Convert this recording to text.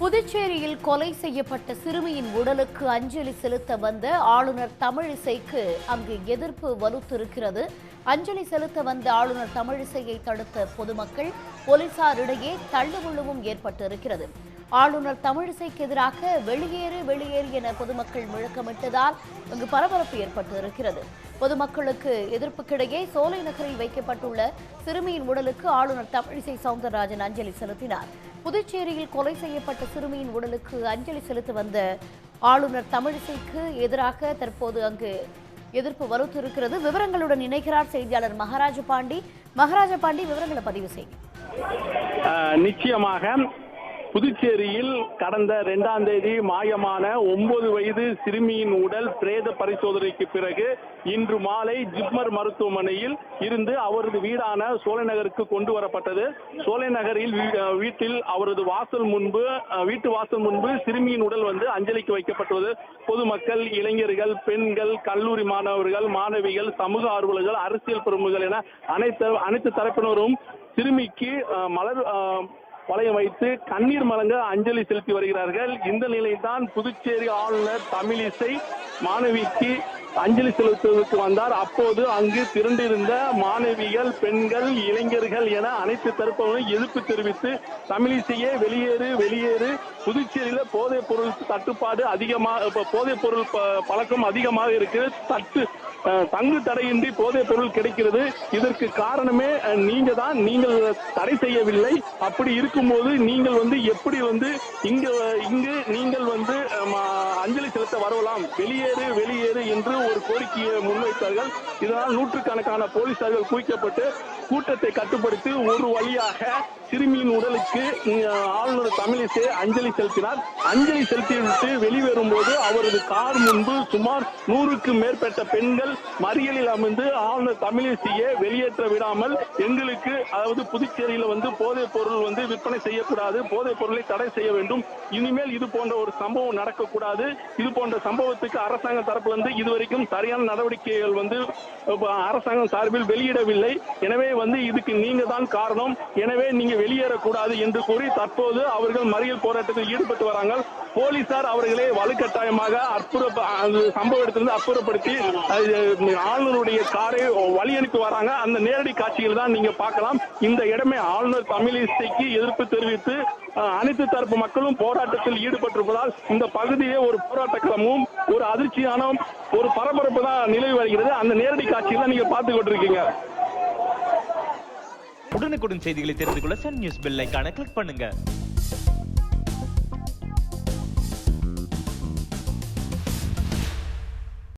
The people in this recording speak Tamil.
புதுச்சேரியில் கொலை செய்யப்பட்ட சிறுமியின் உடலுக்கு அஞ்சலி செலுத்த வந்த ஆளுநர் தமிழிசைக்கு அங்கு எதிர்ப்பு வலுத்திருக்கிறது. அஞ்சலி செலுத்த வந்த ஆளுநர் தமிழிசையை தடுத்த பொதுமக்கள் போலீசாரிடையே தள்ளுமுள்ளுவும் ஏற்பட்டிருக்கிறது. ஆளுநர் தமிழிசைக்கு எதிராக வெளியேறு வெளியேறு என பொதுமக்கள் முழக்கமிட்டதால் அங்கு பரபரப்பு ஏற்பட்டு இருக்கிறது பொதுமக்களுக்கு எதிர்ப்புக்கிடையே சோலை நகரில் வைக்கப்பட்டுள்ள சிறுமியின் உடலுக்கு ஆளுநர் தமிழிசை சவுந்தரராஜன் அஞ்சலி செலுத்தினார். புதுச்சேரியில் கொலை செய்யப்பட்ட சிறுமியின் உடலுக்கு அஞ்சலி செலுத்த வந்த ஆளுநர் தமிழிசைக்கு எதிராக தற்போது அங்கு எதிர்ப்பு வலுத்திருக்கிறது. விவரங்களுடன் இணைகிறார் செய்தியாளர் மகாராஜ பாண்டி. மகாராஜ பாண்டி விவரங்களை பதிவு செய்யும் நிச்சயமாக புதுச்சேரியில் கடந்த இரண்டாம் தேதி மாயமான ஒன்பது வயது சிறுமியின் உடல் பிரேத பரிசோதனைக்கு பிறகு இன்று மாலை ஜிப்மர் மருத்துவமனையில் இருந்து அவரது வீடான சோலைநகருக்கு கொண்டு வரப்பட்டது. சோலைநகரில் வீட்டில் அவரது வாசல் முன்பு வீட்டு வாசல் முன்பு சிறுமியின் உடல் வந்து அஞ்சலிக்கு வைக்கப்பட்டுள்ளது. பொதுமக்கள் இளைஞர்கள் பெண்கள் கல்லூரி மாணவர்கள் மாணவிகள் சமூக ஆர்வலர்கள் அரசியல் பிரமுகர்கள் என அனைத்து அனைத்து தரப்பினரும் சிறுமிக்கு ஆஹ் மலர் ஆஹ் வளையம் வைத்து கண்ணீர் மலங்க அஞ்சலி செலுத்தி வருகிறார்கள். இந்த நிலையில்தான் புதுச்சேரி ஆளுநர் தமிழிசை மாணவிக்கு அஞ்சலி செலுத்துவதற்கு வந்தார். அப்போது அங்கு திரண்டிருந்த மாணவிகள் பெண்கள் இளைஞர்கள் என அனைத்து தரப்பினரும் எதிர்ப்பு தெரிவித்து தமிழிசையே வெளியேறு வெளியேறு புதுச்சேரியில போதைப் பொருள் தட்டுப்பாடு அதிகமாக போதைப் பொருள் ப- பழக்கம் அதிகமாக இருக்கிறது. தட்டு தங்கு தடையின்றி போதைப் பொருள் கிடைக்கிறது. இதற்கு காரணமே நீங்க தான். நீங்கள் தடை செய்யவில்லை. அப்படி இருக்கும்போது நீங்கள் வந்து எப்படி வந்து இங்க இங்கு நீங்கள் வந்து அஞ்சலி செலுத்த வரலாம்? வெளியேறு வெளியேறு என்று ஒரு கோரிக்கையை முன்வைத்தார்கள். இதனால் நூற்றுக்கணக்கான போலீசார்கள் குவிக்கப்பட்டு கூட்டத்தை கட்டுப்படுத்தி ஒரு வழியாக சிறுமியின் உடலுக்கு ஆளுநர் தமிழிசை அஞ்சலி செலுத்தினார். அஞ்சலி செலுத்திவிட்டு வெளிவரும் போது அவரது கார் முன்பு சுமார் நூறுக்கு மேற்பட்ட பெண்கள் மறியலில் அமர்ந்து ஆளுநர் தமிழிசையை வெளியேற்ற விடாமல் எங்களுக்கு அதாவது புதுச்சேரியில வந்து போதைப் பொருள் வந்து விற்பனை செய்யக்கூடாது போதைப் பொருளை தடை செய்ய வேண்டும். இனிமேல் இது போன்ற ஒரு சம்பவம் நடக்கக்கூடாது. இது போன்ற சம்பவத்துக்கு அரசாங்க தரப்புல இருந்து இதுவரைக்கும் வரைக்கும் சரியான நடவடிக்கைகள் வந்து அரசாங்கம் சார்பில் வெளியிடவில்லை. எனவே வந்து இதுக்கு நீங்க தான் காரணம். எனவே நீங்க வெளியேறக்கூடாது என்று கூறி தற்போது அவர்கள் மறியல் போராட்டத்தில் ஈடுபட்டு வராங்க. போலீசார் அவர்களை வலுக்கட்டாயமாக அற்புற சம்பவ இடத்திலிருந்து அப்புறப்படுத்தி ஆளுநருடைய காரை வழி அனுப்பி வராங்க. அந்த நேரடி காட்சிகள் தான் நீங்க பார்க்கலாம். இந்த இடமே ஆளுநர் தமிழிசைக்கு எதிர்ப்பு தெரிவித்து அனைத்து தரப்பு மக்களும் போராட்டத்தில் ஈடுபட்டிருப்பதால் இந்த பகுதியே ஒரு போராட்ட களமும் ஒரு அதிர்ச்சியான ஒரு பரபரப்பு தான் நிலவி வருகிறது. அந்த நேரடி காட்சியை நீங்க பார்த்து கொண்டிருக்கீங்க. உடனுக்குடன் செய்திகளை தெரிந்து கொள்ள சன் நியூஸ் பெல் ஐக்கான கிளிக் பண்ணுங்க.